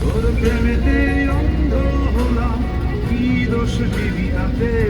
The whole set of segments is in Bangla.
তোর প্রেমেতে অন্ধ হলাম কি দোষ দিবি তাতে?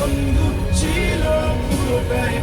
বন্ধু, ছিল পুরোটাই।